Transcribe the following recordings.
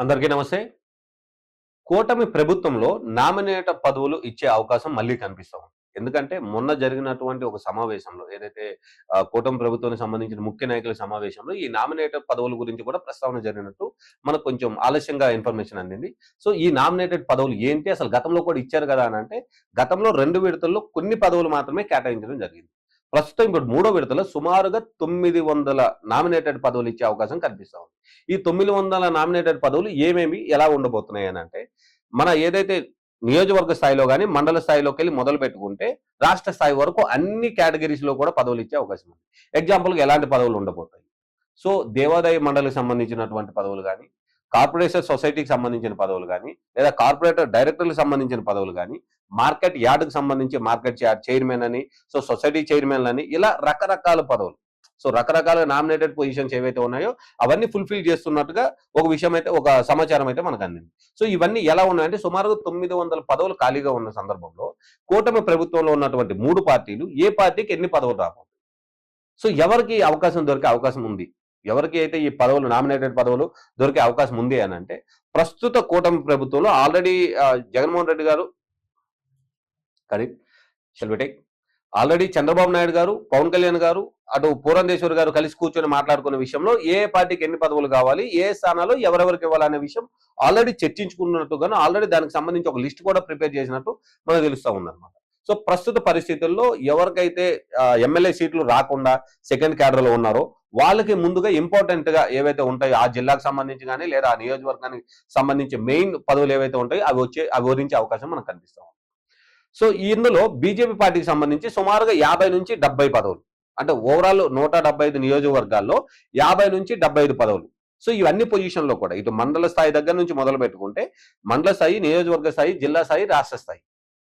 అందరికీ నమస్తే. కూటమి ప్రభుత్వంలో నామినేటర్ పదవులు ఇచ్చే అవకాశం మళ్ళీ కనిపిస్తా ఉంది. ఎందుకంటే మొన్న జరిగినటువంటి ఒక సమావేశంలో ఏదైతే కూటమి ప్రభుత్వానికి సంబంధించిన ముఖ్య నాయకుల సమావేశంలో ఈ నామినేటెడ్ పదవుల గురించి కూడా ప్రస్తావన జరిగినట్టు మనకు కొంచెం ఆలస్యంగా ఇన్ఫర్మేషన్ అందింది. సో ఈ నామినేటెడ్ పదవులు ఏంటి? అసలు గతంలో కూడా ఇచ్చారు కదా అని అంటే గతంలో రెండు విడతల్లో కొన్ని పదవులు మాత్రమే కేటాయించడం జరిగింది. ప్రస్తుతం ఇప్పుడు మూడో విడతలో సుమారుగా తొమ్మిది వందల నామినేటెడ్ పదవులు ఇచ్చే అవకాశం కనిపిస్తా ఉంది. ఈ తొమ్మిది వందల నామినేటెడ్ పదవులు ఏమేమి ఎలా ఉండబోతున్నాయి అని అంటే మన ఏదైతే నియోజకవర్గ స్థాయిలో కానీ మండల స్థాయిలోకి వెళ్ళి మొదలు పెట్టుకుంటే రాష్ట్ర స్థాయి వరకు అన్ని కేటగిరీస్లో కూడా పదవులు ఇచ్చే అవకాశం ఉంది. ఎగ్జాంపుల్కి ఎలాంటి పదవులు ఉండబోతాయి? సో దేవాదాయ మండలికి సంబంధించినటువంటి పదవులు కానీ కార్పొరేషన్ సొసైటీకి సంబంధించిన పదవులు కానీ లేదా కార్పొరేటర్ డైరెక్టర్లకు సంబంధించిన పదవులు కానీ మార్కెట్ యార్డ్కి సంబంధించి మార్కెట్ యార్డ్ చైర్మన్ అని సో సొసైటీ చైర్మన్ అని ఇలా రకరకాల పదవులు. సో రకరకాల నామినేటెడ్ పొజిషన్స్ ఏవైతే ఉన్నాయో అవన్నీ ఫుల్ఫిల్ చేస్తున్నట్టుగా ఒక విషయం అయితే ఒక సమాచారం అయితే మనకు అందింది. సో ఇవన్నీ ఎలా ఉన్నాయంటే సుమారుగా తొమ్మిది వందల పదవులు ఖాళీగా ఉన్న సందర్భంలో కూటమి ప్రభుత్వంలో ఉన్నటువంటి మూడు పార్టీలు ఏ పార్టీకి ఎన్ని పదవులు రాబోతుంది సో ఎవరికి అవకాశం దొరికే అవకాశం ఉంది? ఎవరికి అయితే ఈ పదవులు నామినేటెడ్ పదవులు దొరికే అవకాశం ఉంది అని అంటే ప్రస్తుత కూటమి ప్రభుత్వంలో ఆల్రెడీ జగన్మోహన్ రెడ్డి గారు కరెక్ట్ షెల్విటెక్ ఆల్రెడీ చంద్రబాబు నాయుడు గారు పవన్ కళ్యాణ్ గారు అటు పూరంధేశ్వరి గారు కలిసి కూర్చొని మాట్లాడుకున్న విషయంలో ఏ పార్టీకి ఎన్ని పదవులు కావాలి ఏ స్థానాలు ఎవరెవరికి ఇవ్వాలనే విషయం ఆల్రెడీ చర్చించుకున్నట్టుగాను ఆల్రెడీ దానికి సంబంధించి ఒక లిస్ట్ కూడా ప్రిపేర్ చేసినట్టు మనకు తెలుస్తూ ఉందన్నమాట. సో ప్రస్తుత పరిస్థితుల్లో ఎవరికైతే ఎమ్మెల్యే సీట్లు రాకుండా సెకండ్ క్యాడర్లో ఉన్నారో వాళ్ళకి ముందుగా ఇంపార్టెంట్గా ఏవైతే ఉంటాయో ఆ జిల్లాకు సంబంధించి కానీ లేదా ఆ నియోజకవర్గానికి సంబంధించి మెయిన్ పదవులు ఏవైతే ఉంటాయో అవి వచ్చే అవి వరించే అవకాశం మనకు కనిపిస్తా ఉంది. సో ఇందులో బీజేపీ పార్టీకి సంబంధించి సుమారుగా యాభై నుంచి డెబ్బై పదవులు. అంటే ఓవరాల్ నూట డెబ్బై ఐదు నియోజకవర్గాల్లో యాభై నుంచి డెబ్బై ఐదు పదవులు. సో ఇవన్నీ పొజిషన్లో కూడా. ఇటు మండల స్థాయి దగ్గర నుంచి మొదలు పెట్టుకుంటే మండల స్థాయి నియోజకవర్గ స్థాయి జిల్లా స్థాయి రాష్ట్ర స్థాయి.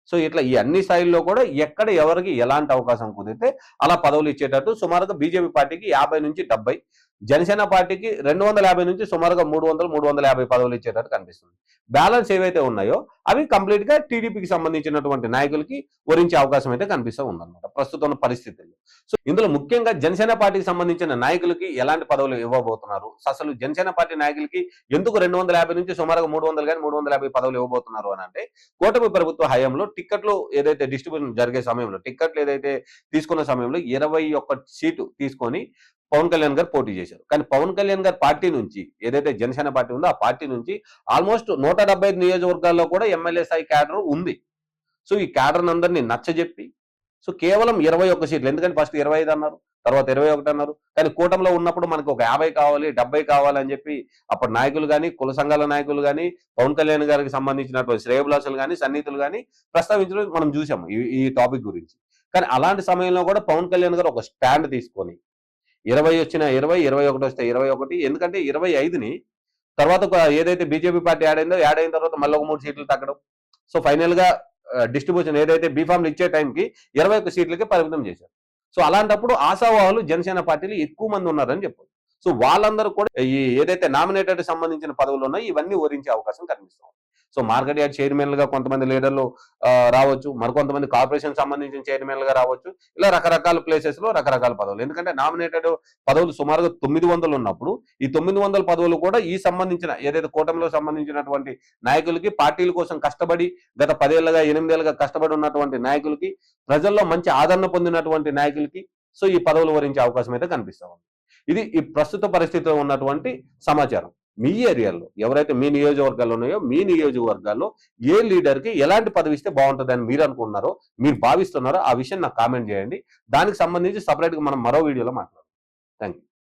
సో ఇట్లా ఈ అన్ని స్థాయిల్లో కూడా ఎక్కడ ఎవరికి ఎలాంటి అవకాశం కుదిరితే అలా పదవులు ఇచ్చేటట్టు సుమారుగా బీజేపీ పార్టీకి యాభై నుంచి డెబ్బై జనసేన పార్టీకి రెండు వందల యాభై నుంచి సుమారుగా మూడు వందలు మూడు వందల యాభై పదవులు ఇచ్చేటట్టు కనిపిస్తుంది. బ్యాలెన్స్ ఏవైతే ఉన్నాయో అవి కంప్లీట్గా టీడీపీకి సంబంధించినటువంటి నాయకులకి వరించే అవకాశం అయితే కనిపిస్తూ ఉందన్నమాట ప్రస్తుతం పరిస్థితుల్లో. సో ఇందులో ముఖ్యంగా జనసేన పార్టీకి సంబంధించిన నాయకులకి ఎలాంటి పదవులు ఇవ్వబోతున్నారు? అసలు జనసేన పార్టీ నాయకులకి ఎందుకు రెండు వందల యాభై నుంచి సుమారుగా మూడు వందలు కానీ మూడు వందల యాభై పదవులు ఇవ్వబోతున్నారు అని అంటే కూటమి ప్రభుత్వ హయాంలో టిక్కెట్లు ఏదైతే డిస్ట్రిబ్యూషన్ జరిగే సమయంలో టిక్కెట్లు ఏదైతే తీసుకున్న సమయంలో ఇరవై ఒక్క సీటు తీసుకొని పవన్ కళ్యాణ్ గారు పోటీ చేశారు. కానీ పవన్ కళ్యాణ్ గారి పార్టీ నుంచి ఏదైతే జనసేన పార్టీ ఉందో ఆ పార్టీ నుంచి ఆల్మోస్ట్ నూట డెబ్బై ఐదు నియోజకవర్గాల్లో కూడా ఎమ్మెల్యే స్థాయి క్యాడర్ ఉంది. సో ఈ క్యాడర్ అందరినీ నచ్చజెప్పి సో కేవలం ఇరవై ఒక్క సీట్లు ఎందుకంటే ఫస్ట్ ఇరవై ఐదు అన్నారు తర్వాత ఇరవై ఒకటి అన్నారు కానీ కూటమిలో ఉన్నప్పుడు మనకు ఒక యాభై కావాలి డెబ్బై కావాలని చెప్పి అప్పటి నాయకులు కానీ కుల సంఘాల నాయకులు కానీ పవన్ కళ్యాణ్ గారికి సంబంధించినటువంటి శ్రేయభిలాషులు కానీ సన్నిహితులు కానీ ప్రస్తావించడం మనం చూసాము ఈ ఈ టాపిక్ గురించి. కానీ అలాంటి సమయంలో కూడా పవన్ కళ్యాణ్ గారు ఒక స్టాండ్ తీసుకొని ఇరవై వచ్చిన ఇరవై ఇరవై ఒకటి వస్తే ఇరవై ఒకటి. ఎందుకంటే ఇరవై ఐదుని తర్వాత ఒక ఏదైతే బీజేపీ పార్టీ యాడ్ అయిందో యాడ్ అయిన తర్వాత మళ్ళీ ఒక మూడు సీట్లు తగ్గడం. సో ఫైనల్గా డిస్ట్రిబ్యూషన్ ఏదైతే బీఫామ్లు ఇచ్చే టైంకి ఇరవై ఒక్క సీట్లకే పరిమితం చేశారు. సో అలాంటప్పుడు ఆశావాహులు జనసేన పార్టీలు ఎక్కువ మంది ఉన్నారని చెప్పారు సో వాళ్ళందరూ కూడా ఈ ఏదైతే నామినేటెడ్ సంబంధించిన పదవులు ఉన్నాయో ఇవన్నీ ఓరించే అవకాశం కనిపిస్తుంది సో మార్కెట్ యార్డ్గా కొంతమంది లీడర్లు రావచ్చు. మరికొంతమంది కార్పొరేషన్ సంబంధించిన చైర్మన్లుగా రావచ్చు. ఇలా రకరకాల ప్లేసెస్లో రకరకాల పదవులు. ఎందుకంటే నామినేటెడ్ పదవులు సుమారుగా తొమ్మిది వందలు ఉన్నప్పుడు ఈ తొమ్మిది వందల పదవులు కూడా ఈ సంబంధించిన ఏదైతే కూటమిలో సంబంధించినటువంటి నాయకులకి పార్టీల కోసం కష్టపడి గత పదేళ్ళుగా ఎనిమిదేళ్ళుగా కష్టపడి ఉన్నటువంటి నాయకులకి ప్రజల్లో మంచి ఆదరణ పొందినటువంటి నాయకులకి సో ఈ పదవులు వరించే అవకాశం అయితే కనిపిస్తా ఉంది. ఇది ఈ ప్రస్తుత పరిస్థితిలో ఉన్నటువంటి సమాచారం. మీ ఏరియాలో ఎవరైతే మీ నియోజకవర్గాల్లో ఉన్నాయో మీ నియోజకవర్గాల్లో ఏ లీడర్కి ఎలాంటి పదవి ఇస్తే బాగుంటుందని మీరు అనుకుంటున్నారో మీరు భావిస్తున్నారో ఆ విషయం నాకు కామెంట్ చేయండి. దానికి సంబంధించి సపరేట్గా మనం మరో వీడియోలో మాట్లాడదాం థ్యాంక్ యూ